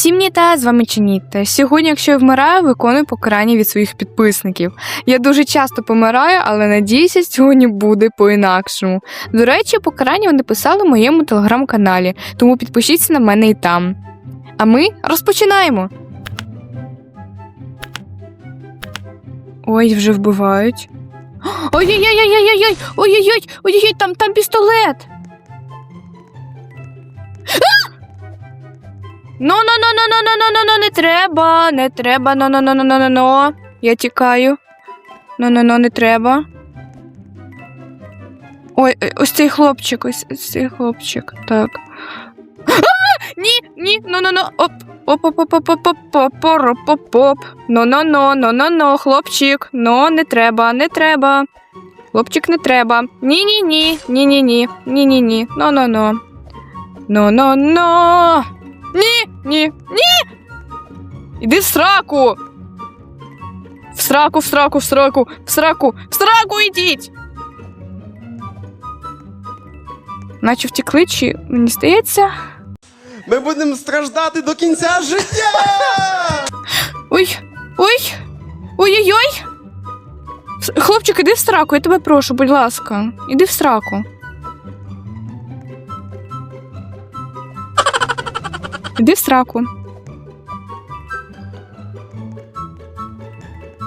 Всім ніта, з вами Ченіта. Сьогодні, якщо я вмираю, виконую покарання від своїх підписників. Я дуже часто помираю, але надіюся, сьогодні буде по-інакшому. До речі, покарання вони писали в моєму телеграм-каналі, тому підпишіться на мене і там. А ми розпочинаємо. Ой, вже вбивають. Ой-ой-ой! Ой-ой-ой, там, там пістолет! Ну, ну, ну, ну, ну, ну, ну, ну, ну, не треба, не треба, ну, ну, ну, ну, ну, ну, ну. Я тікаю. Ну, ну, ну, не треба. Ой, е, ось цей хлопчик, ось цей хлопчик. Так. Ні, ні, ну, ну, ну, оп. Оп, оп, оп, оп, оп, оп, оп, оп, оп. Ну, ну, ну, ну, ну, ну, хлопчик. Ну, не треба, не треба. Хлопчик не треба. Ні, ні, ні, ні, ні, ні, ні, ні, ні. Ну, ну, ну. Ну, ну, ну. Ні, ні, ні. Іди в сраку. В сраку, в сраку, в сраку, в сраку, в сраку ідіть. Наче втекли, чи мені здається. Ми будемо страждати до кінця життя! Ой, ой, ой-ой-ой. Хлопчик, іди в сраку, я тебе прошу, будь ласка. Іди в сраку. Іди в сраку.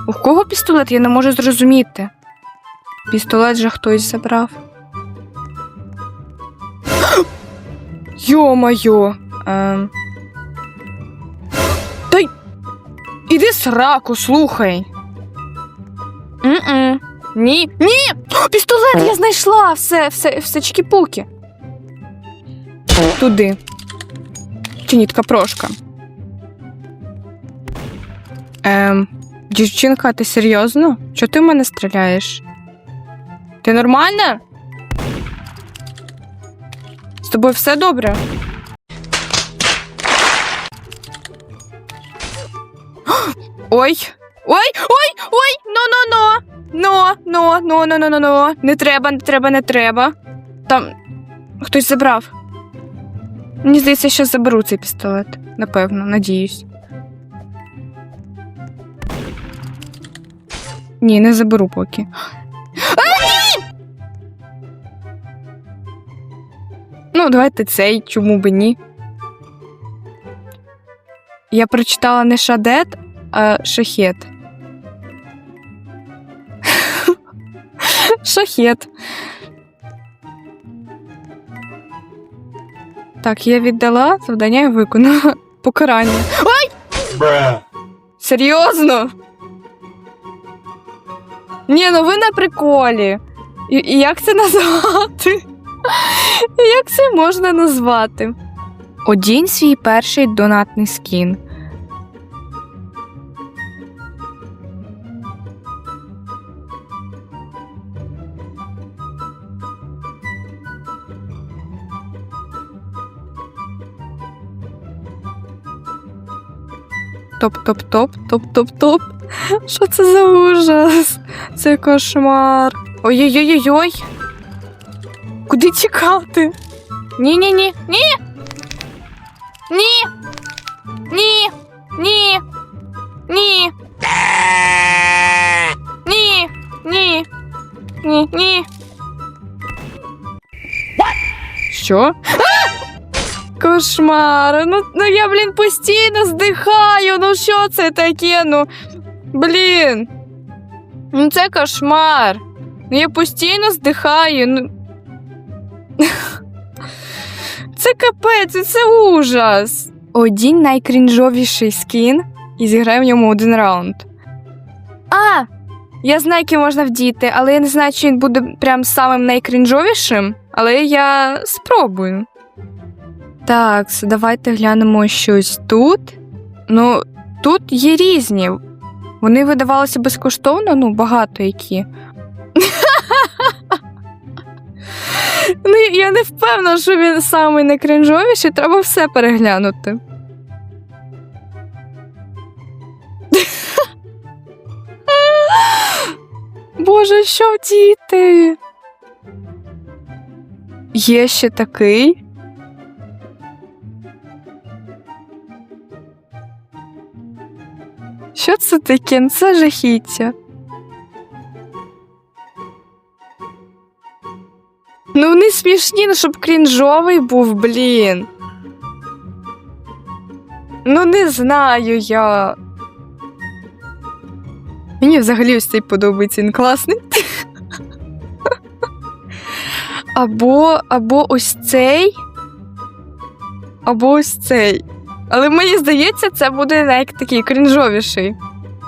У кого пістолет? Я не можу зрозуміти. Пістолет же хтось забрав. Йо-моє. Ем... Та й... Іди сраку, слухай. М-м. Ні. Ні! Пістолет я знайшла! Все, все, все чкі-пуки. Туди. Чинітка прошка. Ем, дівчинка, ти серйозно? Чого ти в мене стріляєш? Ти нормальна? З тобою все добре? Ой. Ой, ой, ой, но, но, но. Но, но, но, но, но, но, но. Не треба, не треба, не треба. Там хтось забрав. Мені здається, що заберу цей пістолет. Напевно, надіюсь. Ні, не заберу поки. Ну, давайте цей, чому би ні. Я прочитала не шадет, а шахет. Шахет. Так, я віддала завдання і виконала покарання. Ой! Серйозно? Ні, ну ви на приколі. І, і як це назвати? Як це можна назвати? Одінь свій перший донатний скін. Топ-топ-топ, топ-топ-топ. Що це за ужас? Це кошмар. Ой-ой-ой-ой. Куди тікати? Ні-ні-ні. Ні. Ні. Ні. Ні. Ні. Ні. Ні. Ні. Ні. Що? Кошмар. Ну, ну я, блін, постійно здихаю. Ну що це таке? Ну, блін. Ну це кошмар. Ну я постійно здихаю. Ну. Це капець, це ужас. Одінь найкрінжовіший скін і зіграй в ньому один раунд. А! Я знаю, який можна вдіти, але я не знаю, чи він буде прям самим найкрінжовішим, але я спробую. Так, давайте глянемо щось тут. Ну, тут є різні. Вони видавалися безкоштовно, ну, багато які. ну, я не впевнена, що він самий найкринжовіший, треба все переглянути. Боже, що діти? Є ще такий. Що це таке? Ну, Це жахіття. Ну, вони смішні, ну щоб крінжовий був, блін. Ну, не знаю я. Мені взагалі ось цей подобається, він класний. Або, або ось цей. Або ось цей. Але мені здається, це буде як такий крінжовіший.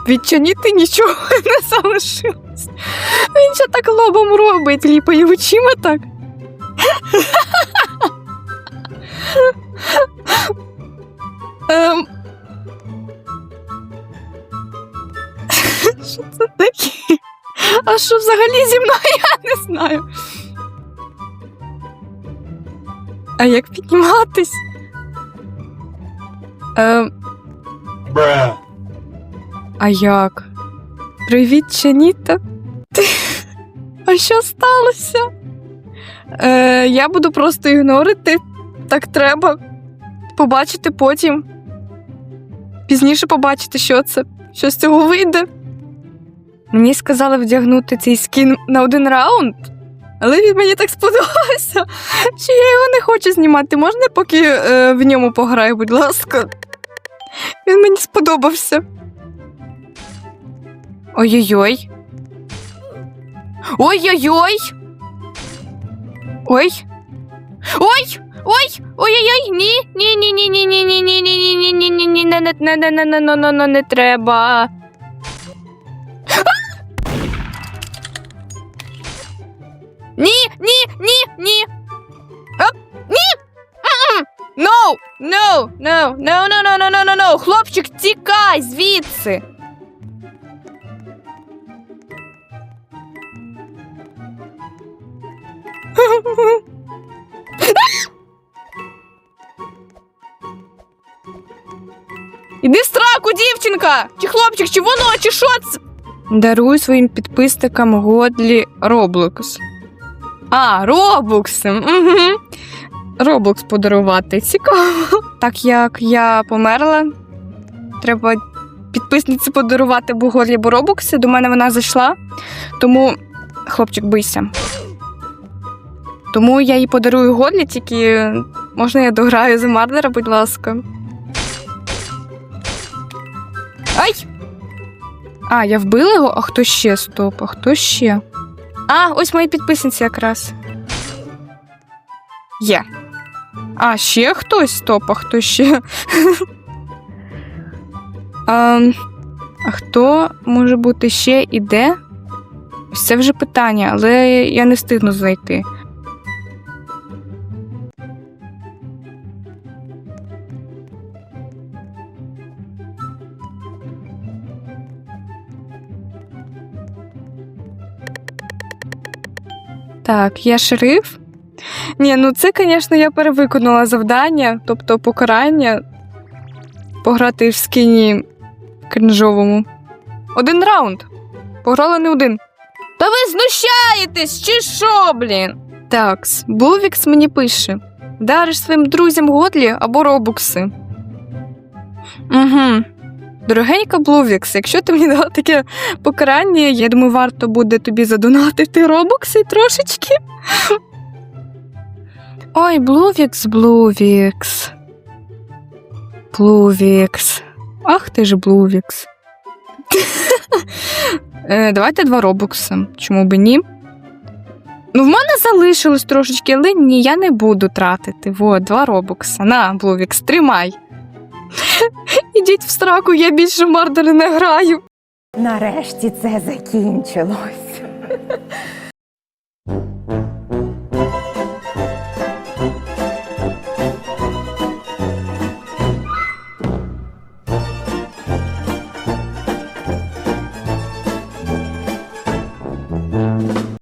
Відчинити нічого не залишилось. Він ще так лобом робить, ліпає очима так. Ем... Що це таке? А що взагалі зі мною я не знаю. А як підніматись? Ем... А як? Привіт, Чаніта. А що сталося? Е, я буду просто ігнорити. Так треба. Побачити потім. Пізніше побачити, що це. Що з цього вийде. Мені сказали вдягнути цей скін на один раунд, але він мені так сподобався, що я його не хочу знімати. Можна поки е, в ньому пограю, будь ласка. Він мені сподобався. Ой-ой-ой. Ой-ой-ой. Ой. Ой! Ой! Ой-ой-ой! Ні! Ні, Воно, хлопчик, тікай звідси. Іди в страку, дівчинка! Чи хлопчик, чи воно, чи що це? Дарую своїм підписникам Годлі Роблокс. А, Роблокс. Угу. Роблокс подарувати. Цікаво. Так як я померла, треба підписниці подарувати або Робокси. До мене вона зайшла. Тому, хлопчик, бийся. Тому я їй подарую Годлі, тільки можна я дограю за Мардера, будь ласка. Ай! А, я вбила його? А хто ще? Стоп, а хто ще? А, ось мої підписниці якраз. Є. А, ще хтось? Стоп, а хто ще? а, а хто може бути ще і де? Це вже питання, але я не встигну знайти. Так, я шериф. Ні, ну це, звісно, я перевиконала завдання, тобто покарання пограти в скіні крінжовому. Один раунд. Пограла не один. Та ви знущаєтесь, чи що, блін? Такс, Блувікс мені пише: дариш своїм друзям годлі або робукси. Угу. Дорогенька Блувікс, якщо ти мені дала таке покарання, я думаю, варто буде тобі задонатити робокси трошечки. Ой, Блувікс, Блувікс. Блувікс. Ах ти ж Блувікс. Е, Давайте два робокси. Чому би ні? Ну, в мене залишилось трошечки, але ні, я не буду тратити. Во, два робокса. На, Блувікс, тримай. Ідіть в сраку, я більше в мардери не граю. Нарешті це закінчилось.